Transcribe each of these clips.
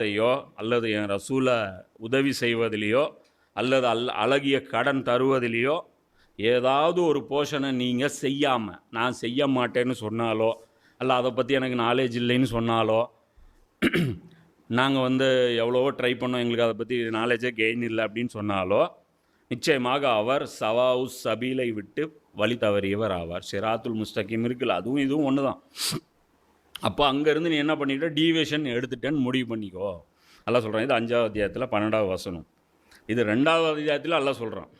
செய்யோ அல்லது என் ரசூலை உதவி செய்வதிலேயோ அல்லது அல் அழகிய கடன் தருவதிலேயோ ஏதாவது ஒரு போர்ஷனை நீங்கள் செய்யாமல் நான் செய்ய மாட்டேன்னு சொன்னாலோ அல்ல அதை பற்றி எனக்கு நாலேஜ் இல்லைன்னு சொன்னாலோ நாங்கள் வந்து எவ்வளவோ ட்ரை பண்ணோம் எங்களுக்கு அதை பற்றி நாலேஜே கெயின் இல்லை அப்படின்னு சொன்னாலோ நிச்சயமாக அவர் சவாவு சபீலை விட்டு வழி தவறியவர் ஆவார். சிராத்துல் முஸ்தகிம் இருக்குல்ல அதுவும் இதுவும் ஒன்று தான் அப்போ அங்கேருந்து நீ என்ன பண்ணிட்ட? டீவியேஷன் எடுத்துட்டேன்னு முடிவு பண்ணிக்கோ. அல்லாஹ் சொல்கிறான் இது அஞ்சாவது அத்தியாயத்தில் பன்னெண்டாவது வசனம். இது ரெண்டாவது அத்தியாயத்தில் அல்லா சொல்கிறான்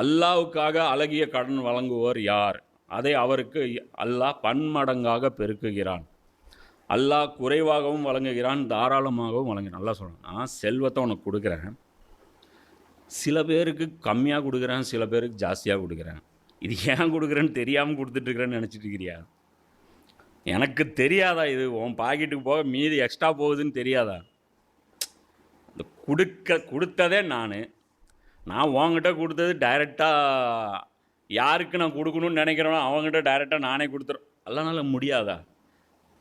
அல்லாவுக்காக அழகிய கடன் வழங்குவோர் யார்? அதை அவருக்கு அல்லாஹ் பன்மடங்காக பெருக்குகிறான். அல்லாஹ் குறைவாகவும் வழங்குகிறான் தாராளமாகவும் வழங்குகிறான். நல்லா சொல்கிறான் நான் செல்வத்தை உனக்கு கொடுக்குறேன். சில பேருக்கு கம்மியாக கொடுக்குறேன் சில பேருக்கு ஜாஸ்தியாக கொடுக்குறேன். இது ஏன் கொடுக்குறேன்னு தெரியாமல் கொடுத்துட்ருக்குறேன்னு நினச்சிட்டு இருக்கிறியா? எனக்கு தெரியாதா இது? உன் பாக்கெட்டுக்கு போக மீதி எக்ஸ்ட்ரா போகுதுன்னு தெரியாதா? இந்த கொடுக்க கொடுத்ததே நான். நான் உங்ககிட்ட கொடுத்தது டைரெக்டாக யாருக்கு நான் கொடுக்கணும்னு நினைக்கிறேனோ அவங்ககிட்ட டைரெக்டாக நானே கொடுத்துறேன். அல்லனால முடியாதா?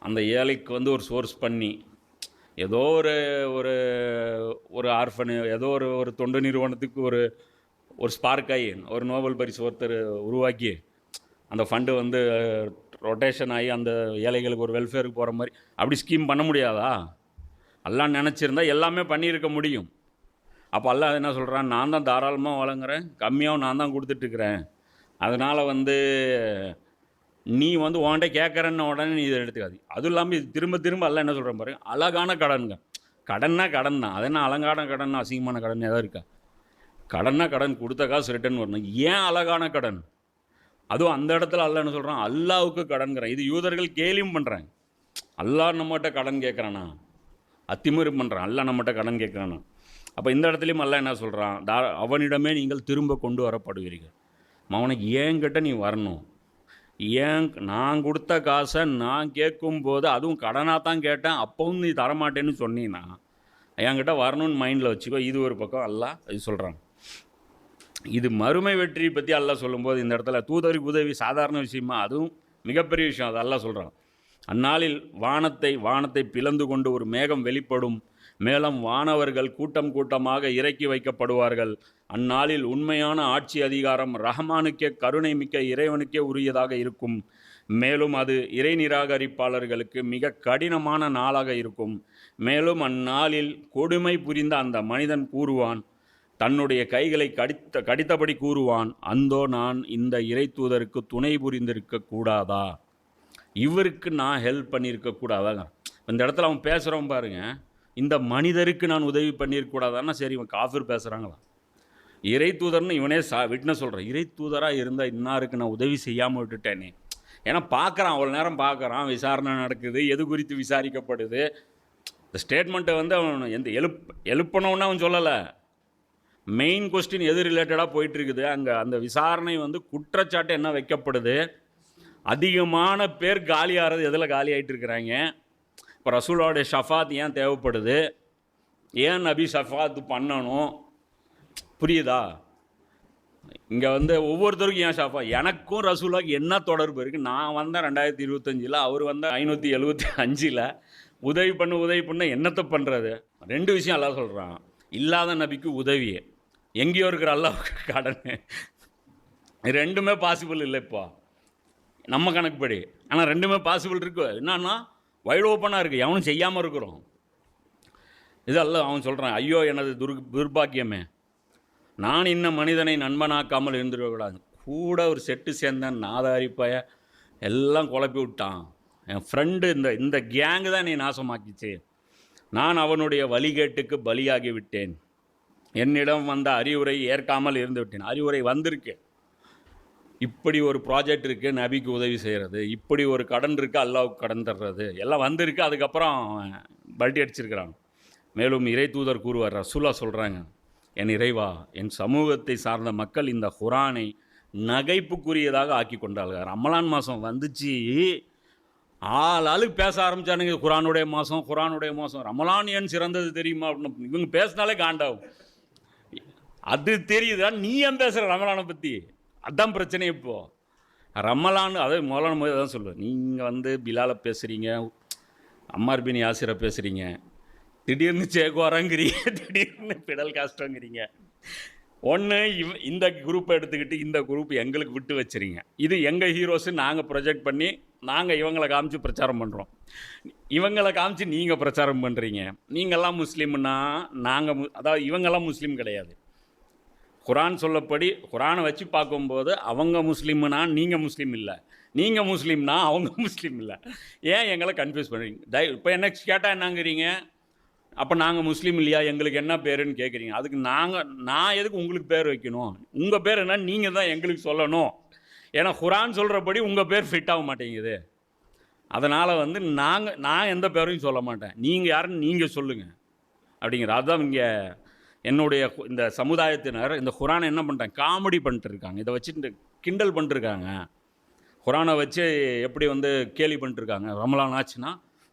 அந்த ஏழைக்கு வந்து ஒரு சோர்ஸ் பண்ணி ஏதோ ஒரு ஒரு ஒரு ஆர்ஃபனு ஏதோ ஒரு ஒரு தொண்டு நிறுவனத்துக்கு ஒரு ஒரு ஸ்பார்க் ஆகி ஒரு நோபல் பரிசு ஒருத்தர் உருவாக்கி அந்த ஃபண்டு வந்து ரொட்டேஷன் ஆகி அந்த ஏழைகளுக்கு ஒரு வெல்ஃபேருக்கு போகிற மாதிரி அப்படி ஸ்கீம் பண்ண முடியாதா? எல்லாம் நினச்சிருந்தா எல்லாமே பண்ணியிருக்க முடியும். அப்போ அல்லாஹ் என்ன சொல்கிறான் நான் தான் தாராளமாக வழங்குறேன் கம்மியாகவும் நான் தான் கொடுத்துட்ருக்குறேன் அதனால் வந்து நீ வந்து உன்கிட்ட கேட்குறன்னு உடனே நீ இதை எடுத்துக்காது. அதுவும் இல்லாமல் இது திரும்ப திரும்ப எல்லாம் என்ன சொல்கிறேன் பாருங்க அழகான கடனுங்க கடன்னா கடன் தான். அது என்ன அலங்கான கடன் அசிங்கமான கடன் ஏதாவது இருக்கா? கடன்னா கடன் கொடுத்த காசு ரிட்டர்ன் வரணும். ஏன் அழகான கடன்? அதுவும் அந்த இடத்துல அல்லான்னு சொல்கிறான் அல்லாவுக்கு கடன்கிறான் இது யூதர்கள் கேலியும் பண்ணுறாங்க அல்லாஹ் நம்மகிட்ட கடன் கேட்குறானா? அத்திமுறை பண்ணுறான் அல்லாஹ் நம்மகிட்ட கடன் கேட்குறானா? அப்போ இந்த இடத்துலையும் அல்லா என்ன சொல்கிறான் தா அவனிடமே நீங்கள் திரும்ப கொண்டு வரப்படுவீர்கள். அவனுக்கு ஏங்கிட்ட நீ வரணும். ஏன் நான் கொடுத்த காசை நான் கேட்கும்போது அதுவும் கடனாக தான் கேட்டேன். அப்பவும் நீ தரமாட்டேன்னு சொன்னீன்னா என்கிட்ட வரணும்னு மைண்டில் வச்சுக்கோ. இது ஒரு பக்கம் அல்லாஹ் இது சொல்கிறான் இது மறுமை வெற்றி பற்றி அல்லா சொல்லும்போது இந்த இடத்துல தூதருக்கு உதவி சாதாரண விஷயமா அதுவும் மிகப்பெரிய விஷயம் அது அல்லாஹ் சொல்கிறான் அந்நாளில் வானத்தை வானத்தை பிளந்து கொண்டு ஒரு மேகம் வெளிப்படும். மேலும் வானவர்கள் கூட்டம் கூட்டமாக இறக்கி வைக்கப்படுவார்கள். அந்நாளில் உண்மையான ஆட்சி அதிகாரம் ரஹமானுக்கே கருணை மிக்க இறைவனுக்கே உரியதாக இருக்கும். மேலும் அது இறை நிராகரிப்பாளர்களுக்கு மிக கடினமான நாளாக இருக்கும். மேலும் அந்நாளில் கொடுமை புரிந்த அந்த மனிதன் கூறுவான் தன்னுடைய கைகளை கடித்த கடித்தபடி கூறுவான் அந்தோ நான் இந்த இறை தூதருக்கு துணை புரிந்திருக்க கூடாதா? இவருக்கு நான் ஹெல்ப் பண்ணியிருக்க கூடாதாங்க இந்த இடத்துல அவன் பேசுகிறவன் பாருங்க இந்த மனிதருக்கு நான் உதவி பண்ணியிருக்கூடாதான்னா சரி இவன் காஃபிர் பேசுகிறாங்களா இறை தூதர்னு இவனே சா விட்னஸ் சொல்கிறான் இறை தூதராக இருந்தால் இன்னாருக்கு நான் உதவி செய்யாமல் விட்டுட்டேனே. ஏன்னா பார்க்குறான் அவ்வளோ நேரம் பார்க்குறான் விசாரணை நடக்குது எது குறித்து விசாரிக்கப்படுது. இந்த ஸ்டேட்மெண்ட்டை வந்து அவன் எந்த எழுப் எழுப்பணும்னு அவன் சொல்லலை. மெயின் கொஸ்டின் எது ரிலேட்டடாக போயிட்டுருக்குது? அங்கே அந்த விசாரணை வந்து குற்றச்சாட்டு என்ன வைக்கப்படுது? அதிகமான பேர் காலியாகிறது எதில் காலி ஆகிட்டு இருக்கிறாங்க இப்போ ரசூலோடைய ஷஃபாத் ஏன் தேவைப்படுது? ஏன் நபி ஷஃபாத் பண்ணணும்? புரியுதா? இங்கே வந்து ஒவ்வொருத்தருக்கும் ஏன் ஷாஃபா? எனக்கும் ரசூலாக்கு என்ன தொடர்பு இருக்குது நான் வந்தேன் ரெண்டாயிரத்தி இருபத்தஞ்சில் அவர் வந்து ஐநூற்றி எழுபத்தி அஞ்சில். உதவி பண்ண உதவி பண்ண என்னத்தை பண்ணுறது ரெண்டு விஷயம் எல்லாம் சொல்கிறான் இல்லாத நபிக்கு உதவி எங்கேயோ இருக்கிற அல்லாவுக்கு கடன். ரெண்டுமே பாசிபிள் இல்லை இப்போ. நம்ம கணக்குப்படி. ஆனால் ரெண்டுமே பாசிபிள் இருக்கு. என்னன்னா வைடு ஓப்பனாக இருக்குது எவனும் செய்யாமல் இருக்கிறோம். இதல்ல அவன் சொல்கிறான் ஐயோ எனது துர் துர்பாக்கியமே நான் இன்ன மனிதனை நண்பனாக்காமல் இருந்துடக்கூடாது கூட ஒரு செட்டு சேர்ந்தேன் நாதாரிப்பைய எல்லாம் குழப்பி விட்டான். என் ஃப்ரெண்டு இந்த இந்த கேங்கு தான் நீ நாசமாக்கிச்சு. நான் அவனுடைய வழிகேட்டுக்கு பலியாகி விட்டேன். என்னிடம் வந்த அறிவுரை ஏற்காமல் இருந்துவிட்டேன். அறிவுரை வந்திருக்கு. இப்படி ஒரு ப்ராஜெக்ட் இருக்குது நபிக்கு உதவி செய்கிறது இப்படி ஒரு கடன் இருக்குது அல்லாவுக்கு கடன் தர்றது. எல்லாம் வந்திருக்கு அதுக்கப்புறம் பல்டி பல்ட்டி மேலும் இறை தூதர் கூறுவார் ரசூலா சொல்கிறாங்க என் இறைவா என் சமூகத்தை சார்ந்த மக்கள் இந்த குரானை நகைப்புக்குரியதாக ஆக்கி கொண்டார்கள். ரமலான் மாதம் வந்துச்சு. ஆள் ஆளுக்கு பேச ஆரம்பிச்சானுங்க. குரானுடைய மாதம் குரானுடைய மாதம் ரமலான் ஏன் சிறந்தது தெரியுமா? அப்படின்னு இவங்க பேசினாலே காண்டாகும். அது தெரியுதா நீ ஏன் பேசுகிற ரமலானை பற்றி அதான் பிரச்சனை இப்போ. ரமலான் அதை முதலான போது தான் சொல்லுவேன் நீங்கள் வந்து பிலாலை பேசுகிறீங்க அம்மார் பின் யாசிரை பேசுகிறீங்க திடீர்னு சேகுவாராங்கிறீங்க திடீர்னு பிடல் காஸ்டோங்கிறீங்க. ஒன்று இவ் இந்த குரூப்பை எடுத்துக்கிட்டு இந்த குரூப் எங்களுக்கு விட்டு வச்சுறீங்க இது எங்கள் ஹீரோஸு நாங்கள் ப்ரொஜெக்ட் பண்ணி நாங்கள் இவங்களை காமிச்சு பிரச்சாரம் பண்ணுறோம் இவங்களை காமிச்சு நீங்கள் பிரச்சாரம் பண்ணுறீங்க நீங்கள்லாம் முஸ்லீம்னா நாங்கள் மு அதாவது இவங்கெல்லாம் முஸ்லீம் கிடையாது. குரான் சொல்லப்படி குரானை வச்சு பார்க்கும்போது அவங்க முஸ்லீம்னா நீங்கள் முஸ்லீம் இல்லை. நீங்கள் முஸ்லீம்னா அவங்க முஸ்லீம் இல்லை. ஏன் எங்களை கன்ஃபியூஸ் பண்ணுறீங்க டை இப்போ என்ன கேட்டால் என்னங்கிறீங்க? அப்போ நாங்கள் முஸ்லீம் இல்லையா? எங்களுக்கு என்ன பேருன்னு கேட்குறீங்க அதுக்கு நாங்கள் நான் எதுக்கு உங்களுக்கு பேர் வைக்கணும்? உங்கள் பேர் என்ன? நீங்கள் தான் எங்களுக்கு சொல்லணும். ஏன்னா குரான் சொல்கிறபடி உங்கள் பேர் ஃபிட் ஆக மாட்டேங்குது. அதனால் வந்து நாங்கள் நான் எந்த பேரையும் சொல்ல மாட்டேன். நீங்கள் யாருன்னு நீங்கள் சொல்லுங்கள் அப்படிங்கிற அதுதான் இங்கே என்னுடைய இந்த சமுதாயத்தினர் இந்த குரானை என்ன பண்ணிட்டாங்க காமெடி பண்ணிட்டு இருக்காங்க இதை வச்சுட்டு கிண்டல் பண்ணிட்டுருக்காங்க. குரானை வச்சு எப்படி வந்து கேலி பண்ணிட்டுருக்காங்க? ரமலான் ஆச்சுன்னா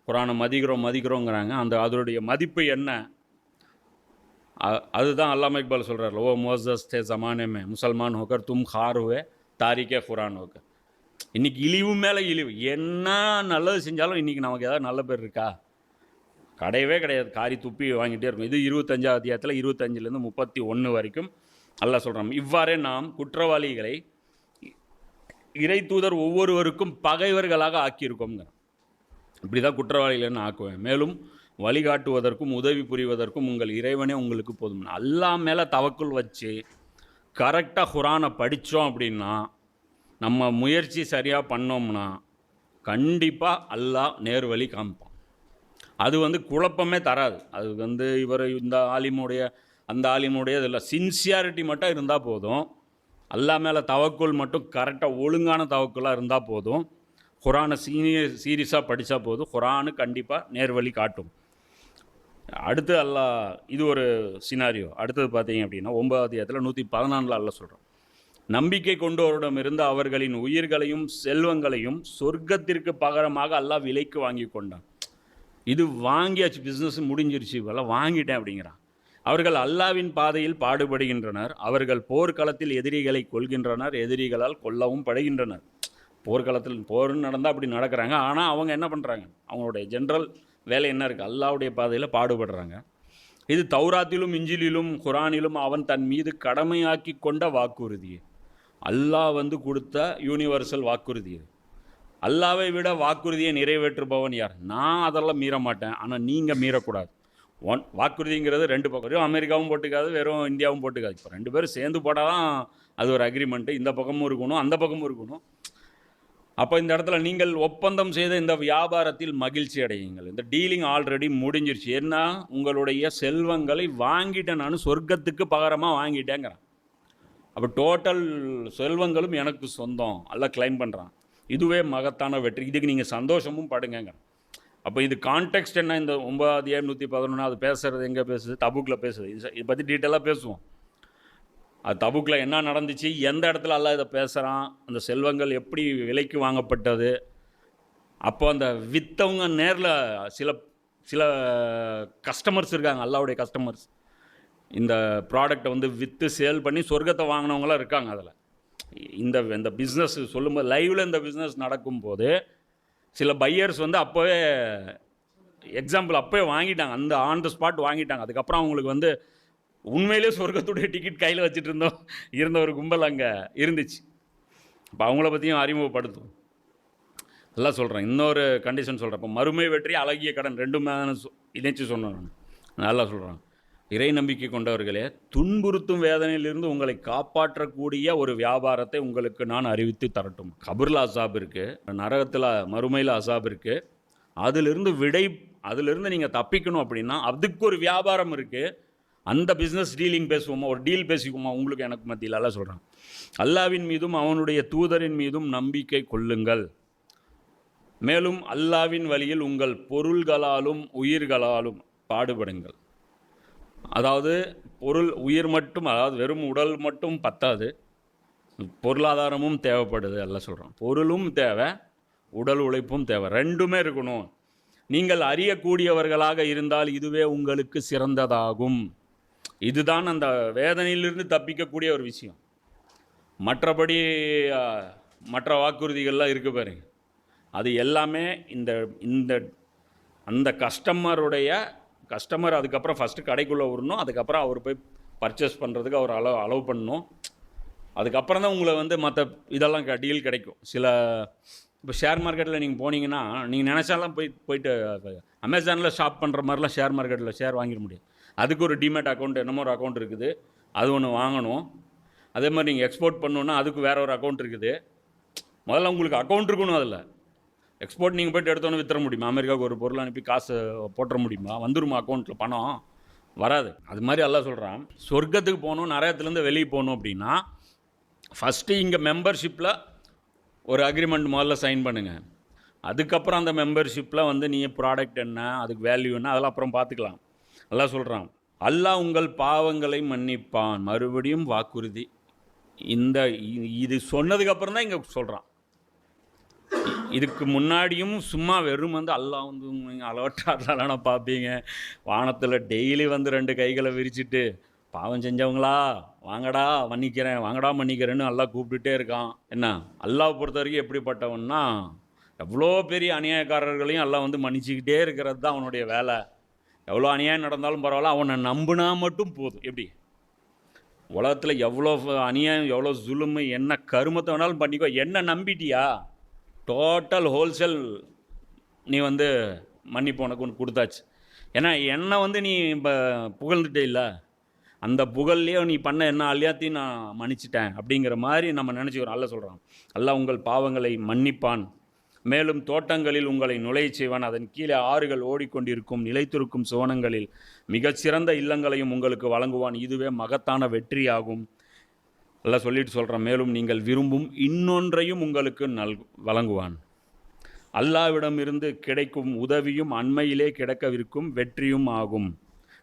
குரானை மதிக்கிறோம் மதிக்கிறோங்கிறாங்க. அந்த அதனுடைய மதிப்பு என்ன? அதுதான் அல்லாம இக்பால் சொல்கிறார் ஓ மோசஸ் தே ஜமானேமே முசல்மான் ஹோக்கர் தும் ஹார் ஹுவே தாரிக்கே குரான் ஹோக்கர் இன்றைக்கி இழிவு மேலே இழிவு. என்ன நல்லது செஞ்சாலும் இன்றைக்கி நமக்கு ஏதாவது நல்ல பேர் இருக்கா? கிடையவே கிடையாது. காரி துப்பி வாங்கிட்டே இருக்கும். இது இருபத்தஞ்சாவது அத்தியாயத்தில் இருபத்தஞ்சிலேருந்து முப்பத்தி ஒன்று வரைக்கும் நல்லா சொல்கிறோம் இவ்வாறே நாம் குற்றவாளிகளை இறை தூதர் ஒவ்வொருவருக்கும் பகைவர்களாக ஆக்கியிருக்கோம்ங்க. இப்படி தான் குற்றவாளிகள்னு ஆக்குவேன். மேலும் வழிகாட்டுவதற்கும் உதவி புரிவதற்கும் உங்கள் இறைவனே உங்களுக்கு போதும். அல்லா மேலே தவக்குள் வச்சு கரெக்டாக குரானை படித்தோம் அப்படின்னா நம்ம முயற்சி சரியாக பண்ணோம்னா கண்டிப்பாக அல்லாஹ் நேர் வழி காமிப்பான். அது வந்து குழப்பமே தராது. அது வந்து இவர் இந்த ஆலிமுடைய அந்த ஆலிமுடைய இதில் சின்சியாரிட்டி மட்டும் இருந்தால் போதும். அல்லா மேலே தவக்குள் மட்டும் கரெக்டாக ஒழுங்கான தவக்குலாக இருந்தால் போதும். குரானை சீனியர் சீரியஸாக படித்தா போதும். குரானு கண்டிப்பாக நேர்வழி காட்டும். அடுத்து அல்லாஹ் இது ஒரு சினாரியோ அடுத்தது பார்த்தீங்க அப்படின்னா ஒன்பதாவது இடத்துல நூற்றி பதினாலில் அல்ல சொல்கிறோம் நம்பிக்கை கொண்டோரிடமிருந்து அவர்களின் உயிர்களையும் செல்வங்களையும் சொர்க்கத்திற்கு பகரமாக அல்லாஹ் விலைக்கு வாங்கி கொண்டான். இது வாங்கியாச்சு பிஸ்னஸ் முடிஞ்சிருச்சு இப்போல்லாம் வாங்கிட்டேன் அப்படிங்கிறான். அவர்கள் அல்லாவின் பாதையில் பாடுபடுகின்றனர். அவர்கள் போர்க்களத்தில் எதிரிகளை கொள்கின்றனர் எதிரிகளால் கொல்லவும் படுகின்றனர். போர்க்களத்தில் போர்னு நடந்தால் அப்படி நடக்கிறாங்க. ஆனால் அவங்க என்ன பண்ணுறாங்க அவங்களுடைய ஜென்ரல் வேலை என்ன இருக்குது அல்லாவுடைய பாதையில் பாடுபடுறாங்க. இது தௌராத்திலும் இஞ்சிலிலும் குரானிலும் அவன் தன் மீது கடமையாக்கி கொண்ட வாக்குறுதி அல்லாஹ் வந்து கொடுத்த யூனிவர்சல் வாக்குறுதி இது அல்லாவை விட வாக்குறுதியை நிறைவேற்றுபவன் யார்? நான் அதெல்லாம் மீற மாட்டேன் ஆனால் நீங்கள் மீறக்கூடாது. ஒன் வாக்குறுதிங்கிறது ரெண்டு பக்கம். வெறும் அமெரிக்காவும் போட்டுக்காது வெறும் இந்தியாவும் போட்டுக்காது. இப்போ ரெண்டு பேரும் சேர்ந்து போட்டால் தான் அது ஒரு அக்ரிமெண்ட்டு இந்த பக்கமும் இருக்கணும் அந்த பக்கமும் இருக்கணும். அப்போ இந்த இடத்துல நீங்கள் ஒப்பந்தம் செய்த இந்த வியாபாரத்தில் மகிழ்ச்சி அடையுங்கள். இந்த டீலிங் ஆல்ரெடி முடிஞ்சிருச்சு. என்ன உங்களுடைய செல்வங்களை வாங்கிட்டேன் நான் சொர்க்கத்துக்கு பகரமாக வாங்கிட்டேங்கிறேன். அப்போ டோட்டல் செல்வங்களும் எனக்கு சொந்தம். எல்லாம் கிளைம் பண்ணுறான் இதுவே மகத்தான வெற்றி. இதுக்கு நீங்கள் சந்தோஷமும் படுங்கங்க. அப்போ இது கான்டெக்ட் என்ன? இந்த ஒன்பதாவது ஏழு நூற்றி பதினொன்று அது பேசுகிறது எங்கே பேசுது? தபுக்கில் பேசுது. இது இதை பற்றி டீட்டெயிலாக பேசுவோம். அது தபுக்கில் என்ன நடந்துச்சு? எந்த இடத்துல அல்லாஹ் இதை பேசுகிறான் அந்த செல்வங்கள் எப்படி விலைக்கு வாங்கப்பட்டது? அப்போ அந்த விற்றவங்க நேரில் சில சில கஸ்டமர்ஸ் இருக்காங்க அல்லாவுடைய கஸ்டமர்ஸ் இந்த ப்ராடக்டை வந்து விற்று சேல் பண்ணி சொர்க்கத்தை வாங்கினவங்களாம் இருக்காங்க அதில். இந்த இந்த பிஸ்னஸ் சொல்லும்போது லைவில் இந்த பிஸ்னஸ் நடக்கும்போது சில பையர்ஸ் வந்து அப்போவே எக்ஸாம்பிள் அப்போவே வாங்கிட்டாங்க. அந்த ஆன் த ஸ்பாட் வாங்கிட்டாங்க. அதுக்கப்புறம் அவங்களுக்கு வந்து உண்மையிலே சொர்க்கத்துடைய டிக்கெட் கையில் வச்சுட்டு இருந்தோம். இருந்த ஒரு கும்பல் அங்கே இருந்துச்சு. இப்போ அவங்கள பற்றியும் அறிமுகப்படுத்தும் நல்லா சொல்கிறேன் இன்னொரு கண்டிஷன் சொல்கிறேன் இப்போ மறுமை வெற்றி அழகிய கடன் ரெண்டுமே சொ- இணைச்சு சொன்னேன் நான். நல்லா சொல்கிறேன் இறை நம்பிக்கை கொண்டவர்களே துன்புறுத்தும் வேதனையிலிருந்து உங்களை காப்பாற்றக்கூடிய ஒரு வியாபாரத்தை உங்களுக்கு நான் அறிவித்து தரட்டும். கபூர்ல அசாப் இருக்குது நரகத்தில் மறுமையில் அசாப் இருக்குது அதிலிருந்து விடை அதிலிருந்து நீங்கள் தப்பிக்கணும் அப்படின்னா அதுக்கு ஒரு வியாபாரம் இருக்குது அந்த பிஸ்னஸ் டீலிங் பேசுவோமா ஒரு டீல் பேசிக்குமா உங்களுக்கு எனக்கு மத்தியில் எல்லாம் சொல்கிறான் அல்லாவின் மீதும் அவனுடைய தூதரின் மீதும் நம்பிக்கை கொள்ளுங்கள். மேலும் அல்லாவின் வழியில் உங்கள் பொருள்களாலும் உயிர்களாலும் பாடுபடுங்கள். அதாவது பொருள் உயிர் மட்டும் அதாவது வெறும் உடல் மட்டும் பத்தாது. பொருளாதாரமும் தேவைப்படுது எல்லாம் சொல்கிறோம் பொருளும் தேவை உடல் உழைப்பும் தேவை. ரெண்டுமே இருக்கணும். நீங்கள் அறியக்கூடியவர்களாக இருந்தால் இதுவே உங்களுக்கு சிறந்ததாகும். இதுதான் அந்த வேதனையிலிருந்து தப்பிக்கக்கூடிய ஒரு விஷயம். மற்றபடி மற்ற வாக்குறுதிகள்லாம் இருக்குது பாருங்க. அது எல்லாமே இந்த இந்த அந்த கஸ்டமருடைய கஸ்டமர் அதுக்கப்புறம் ஃபஸ்ட்டு கடைக்குள்ளே வரணும் அதுக்கப்புறம் அவர் போய் பர்ச்சேஸ் பண்ணுறதுக்கு அவர் அலோ அலோவ் பண்ணணும். அதுக்கப்புறம் தான் உங்களை வந்து மற்ற இதெல்லாம் டீல் கிடைக்கும். சில இப்போ ஷேர் மார்க்கெட்டில் நீங்கள் போனீங்கன்னா நீங்கள் நினச்சாலாம் போய் போயிட்டு அமேசானில் ஷாப் பண்ணுற மாதிரிலாம் ஷேர் மார்க்கெட்டில் ஷேர் வாங்கிட முடியும் அதுக்கு ஒரு டிமேட் அக்கௌண்ட் என்னமோ ஒரு அக்கௌண்ட் இருக்குது. அது ஒன்று வாங்கணும். அதே மாதிரி நீங்கள் எக்ஸ்போர்ட் பண்ணணுன்னா அதுக்கு வேறு ஒரு அக்கௌண்ட் இருக்குது. முதல்ல உங்களுக்கு அக்கௌண்ட் இருக்கணும் அதில். எக்ஸ்போர்ட் நீங்கள் போய்ட்டு எடுத்தோன்னு வித்துற முடியுமா? அமெரிக்காவுக்கு ஒரு பொருள் அனுப்பி காசு போட்டுற முடியுமா? வந்துருமா அக்கௌண்ட்டில் பணம் வராது. அது மாதிரி எல்லாம் சொல்கிறான் சொர்க்கத்துக்கு போகணும் நரகத்துலேருந்து வெளியே போகணும் அப்படின்னா ஃபஸ்ட்டு இங்கே மெம்பர்ஷிப்பில் ஒரு அக்ரிமெண்ட் முதல்ல சைன் பண்ணுங்கள் அதுக்கப்புறம் அந்த மெம்பர்ஷிப்பில் வந்து நீங்கள் ப்ராடக்ட் என்ன அதுக்கு வேல்யூ என்ன அதெல்லாம் அப்புறம் பார்த்துக்கலாம். எல்லாம் சொல்கிறான் அல்லாஹ் உங்கள் பாவங்களை மன்னிப்பான். மறுபடியும் வாக்குறுதி. இந்த இது சொன்னதுக்கப்புறம் தான் இங்கே சொல்கிறான் இதுக்கு முன்னாடியும் சும்மா வெறும் வந்து அல்லாஹ் வந்து நீங்கள் பார்ப்பீங்க. வானத்தில் டெய்லி வந்து ரெண்டு கைகளை விரிச்சிட்டு பாவம் செஞ்சவங்களா? வாங்கடா மன்னிக்கிறேன் வாங்கடா மன்னிக்கிறேன்னு அல்லா கூப்பிட்டுட்டே இருக்கான். என்ன? அல்லாஹ் பொறுத்த வரைக்கும் எப்படிப்பட்டவன்னா எவ்வளோ பெரிய அநியாயக்காரர்களையும் எல்லாம் வந்து மன்னிச்சுக்கிட்டே இருக்கிறது தான் அவனுடைய வேலை. எவ்வளோ அநியாயம் நடந்தாலும் பரவாயில்ல அவனை நம்பினா மட்டும் போதும். எப்படி? உலகத்தில் எவ்வளோ அநியாயம் எவ்வளோ ஜுலுமு என்ன கருமத்தை வேணாலும் பண்ணிக்கோ. என்ன நம்பிட்டியா? டோட்டல் ஹோல்சேல் நீ வந்து மன்னிப்பு உனக்கு ஒன்று கொடுத்தாச்சு. ஏன்னா என்னை வந்து நீ இப்போ புகழ்ந்துட்டே இல்லை. அந்த புகழ்லையே நீ பண்ண என்ன எல்லாத்தையும் நான் மன்னிச்சிட்டேன் அப்படிங்கிற மாதிரி நம்ம நினச்சிக்கிறோம் அல்ல சொல்கிறான் அல்ல உங்கள் பாவங்களை மன்னிப்பான். மேலும் தோட்டங்களில் உங்களை நுழைய செய்வான். அதன் கீழே ஆறுகள் ஓடிக்கொண்டிருக்கும் நிலைத்திருக்கும் சுவனங்களில் மிகச்சிறந்த இல்லங்களையும் உங்களுக்கு வழங்குவான். இதுவே மகத்தான வெற்றியாகும். எல்லாம் சொல்லிட்டு சொல்கிறேன் மேலும் நீங்கள் விரும்பும் இன்னொன்றையும் உங்களுக்கு நல் வழங்குவான். அல்லாவிடமிருந்து கிடைக்கும் உதவியும் அண்மையிலே கிடைக்கவிருக்கும் வெற்றியும் ஆகும்.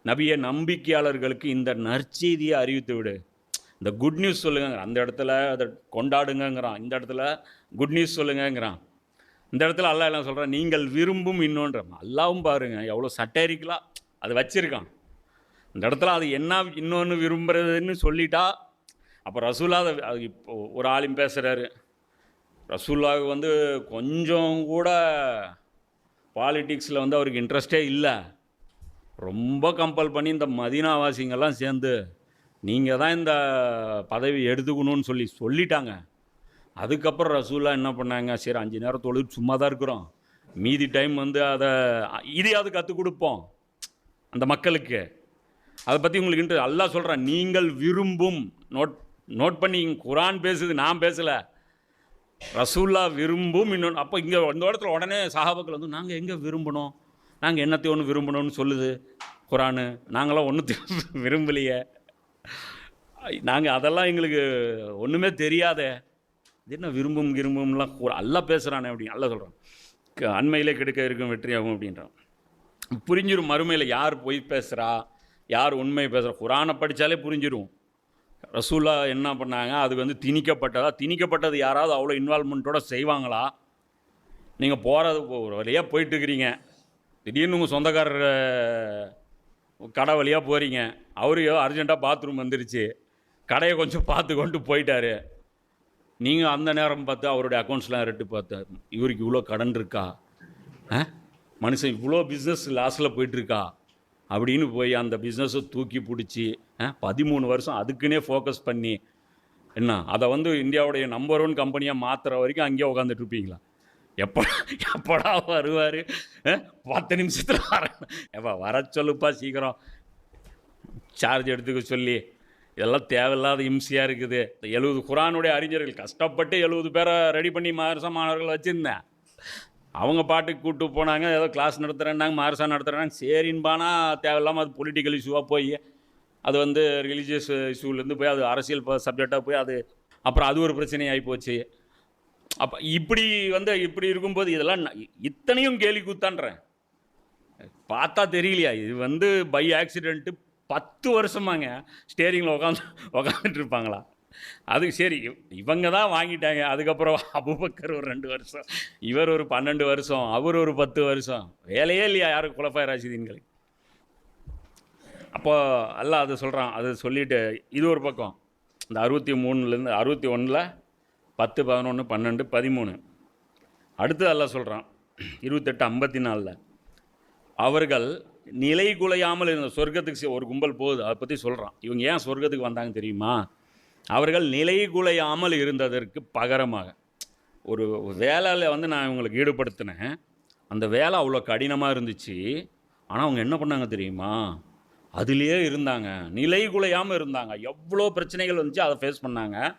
நபிய நம்பிக்கையாளர்களுக்கு இந்த நற்செய்தியை அறிவித்து விடு. இந்த குட் நியூஸ் சொல்லுங்க அந்த இடத்துல அதை கொண்டாடுங்கங்கிறான். இந்த இடத்துல குட் நியூஸ் சொல்லுங்கங்கிறான். இந்த இடத்துல அல்லாஹ் எல்லாம் சொல்கிறான் நீங்கள் விரும்பும் இன்னொன்ற. அல்லாவும் பாருங்கள் எவ்வளோ சட்டரிக்கலாக அது வச்சுருக்கான். இந்த இடத்துல அது என்ன இன்னொன்று விரும்புகிறதுன்னு சொல்லிட்டா அப்போ ரசூலா அது இப்போ ஒரு ஆளும் பேசுகிறாரு ரசூல்லாவுக்கு வந்து கொஞ்சம் கூட பாலிட்டிக்ஸில் வந்து அவருக்கு இன்ட்ரெஸ்டே இல்லை. ரொம்ப கம்பல் பண்ணி இந்த மதீனாவாசிங்கெல்லாம் சேர்ந்து நீங்கள் தான் இந்த பதவி எடுத்துக்கணும்னு சொல்லி சொல்லிட்டாங்க. அதுக்கப்புறம் ரசூலா என்ன பண்ணாங்க? சரி அஞ்சு நேரம் தொழில் சும்மா தான் இருக்கிறோம். மீதி டைம் வந்து அதை இதையாவது கற்றுக் கொடுப்போம் அந்த மக்களுக்கு. அதை பற்றி உங்களுக்கு இன்ட்ரெஸ்ட் அல்லாஹ் சொல்கிறேன் நீங்கள் விரும்பும் நோட் நோட் பண்ணி குரான் பேசுது நான் பேசலை. ரசூல்லா விரும்பும் இன்னொன்று அப்போ இங்கே இந்த இடத்துல உடனே சஹாபாக்கள் வந்து நாங்கள் எங்கே விரும்பணும் நாங்கள் என்னத்தை ஒன்று விரும்பணும்னு சொல்லுது குரானு. நாங்களாம் ஒன்றுத்தையும் விரும்பலையே. நாங்கள் அதெல்லாம் எங்களுக்கு ஒன்றுமே தெரியாதே. இது என்ன விரும்பும் விரும்பும்லாம் அல்ல பேசுகிறானே அப்படின்னு அல்ல சொல்கிறான் அண்மையிலே கெடுக்க இருக்கும் வெற்றியாகும் அப்படின்றான். புரிஞ்சிடும் மறுமையில் யார் பொய் பேசுகிறா யார் உண்மை பேசுகிறா குரானை படித்தாலே புரிஞ்சிடும் ரசூலா என்ன பண்ணாங்க? அது வந்து திணிக்கப்பட்டதா? திணிக்கப்பட்டது யாராவது அவ்வளோ இன்வால்மெண்ட்டோடு செய்வாங்களா? நீங்கள் போகிறது ஒரு வழியாக போயிட்டு இருக்கிறீங்க திடீர்னு உங்கள் சொந்தக்காரர் கடை வழியாக போகிறீங்க அவரையோ அர்ஜெண்ட்டாக பாத்ரூம் வந்துருச்சு. கடையை கொஞ்சம் பார்த்து கொண்டு போயிட்டார். நீங்கள் அந்த நேரம் பார்த்து அவருடைய அக்கௌண்ட்ஸ்லாம் ரெட்டு பார்த்தா இவருக்கு இவ்வளோ கடன் இருக்கா? ஆ மனுஷன் இவ்வளோ பிஸ்னஸ் லாஸில் போயிட்டுருக்கா? அப்படின்னு போய் அந்த பிஸ்னஸை தூக்கி பிடிச்சி பதிமூணு வருஷம் அதுக்குன்னே ஃபோக்கஸ் பண்ணி என்ன அதை வந்து இந்தியாவுடைய நம்பர் ஒன் கம்பெனியாக மாற்றுற வரைக்கும் அங்கேயே உட்காந்துட்டு இருப்பீங்களா? எப்படா எப்படா வருவார்? பத்து நிமிஷத்தில் வர எப்போ வர சொல்லுப்பா சீக்கிரம். சார்ஜ் எடுத்துக்க சொல்லி இதெல்லாம் தேவையில்லாத இம்சையாக இருக்குது. இந்த எழுபது குரானுடைய அறிஞர்கள் கஷ்டப்பட்டு எழுபது பேரை ரெடி பண்ணி மாரசா மாணவர்கள் வச்சுருந்தேன். அவங்க பாட்டுக்கு கூப்பிட்டு போனாங்க ஏதோ கிளாஸ் நடத்துகிறேன்னாங்க மாரசா நடத்துகிறாங்க சரின்பானா தேவையில்லாமல் அது பொலிட்டிக்கல் இஷ்யூவாக போய் அது வந்து ரிலீஜியஸ் இஷ்யூலேருந்து போய் அது அரசியல் சப்ஜெக்டாக போய் அது அப்புறம் அது ஒரு பிரச்சனையாகி போச்சு. அப்போ இப்படி வந்து இப்படி இருக்கும்போது இதெல்லாம் இத்தனையும் கேலி கூத்தான்றேன். பார்த்தா தெரியலையா? இது வந்து பை ஆக்சிடெண்ட்டு பத்து வருஷமாங்க ஸ்டேரிங்கில் உட்காந்து உட்காந்துட்டு இருப்பாங்களா? அதுக்கு சரி இவங்க தான் வாங்கிட்டாங்க. அதுக்கப்புறம் அபுபக்கர் ஒரு ரெண்டு வருஷம் இவர் ஒரு பன்னெண்டு வருஷம் அவர் ஒரு பத்து வருஷம். வேலையே இல்லையா யாரும் குலப்பாய் ராசிதீன்களுக்கு அப்போ அல்ல அதை சொல்கிறான் அதை சொல்லிவிட்டு இது ஒரு பக்கம். இந்த அறுபத்தி மூணுலேருந்து அறுபத்தி ஒன்றில் பத்து பதினொன்று பன்னெண்டு பதிமூணு. அடுத்து அல்ல சொல்கிறான் இருபத்தெட்டு ஐம்பத்தி நாலில். அவர்கள் நிலை குலையாமல் இருந்த சொர்க்கத்துக்கு ஒரு கும்பல் போகுது. அதை பற்றி சொல்கிறான் இவங்க ஏன் சொர்க்கத்துக்கு வந்தாங்க தெரியுமா? அவர்கள் நிலை குலையாமல் இருந்ததற்கு பகரமாக. ஒரு வேலையில் வந்து நான் இவங்களுக்கு ஈடுபடுத்தினேன். அந்த வேலை அவ்வளோ கடினமாக இருந்துச்சு. ஆனால் அவங்க என்ன பண்ணாங்க தெரியுமா? அதிலேயே இருந்தாங்க. நிலை குலையாமல் இருந்தாங்க. எவ்வளோ பிரச்சனைகள் வந்துச்சு அதை ஃபேஸ் பண்ணாங்க.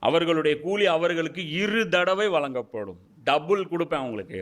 அவர்களுடைய கூலி அவர்களுக்கு இரு தடவை வழங்கப்படும். டபுள் கொடுப்பேன் அவங்களுக்கு.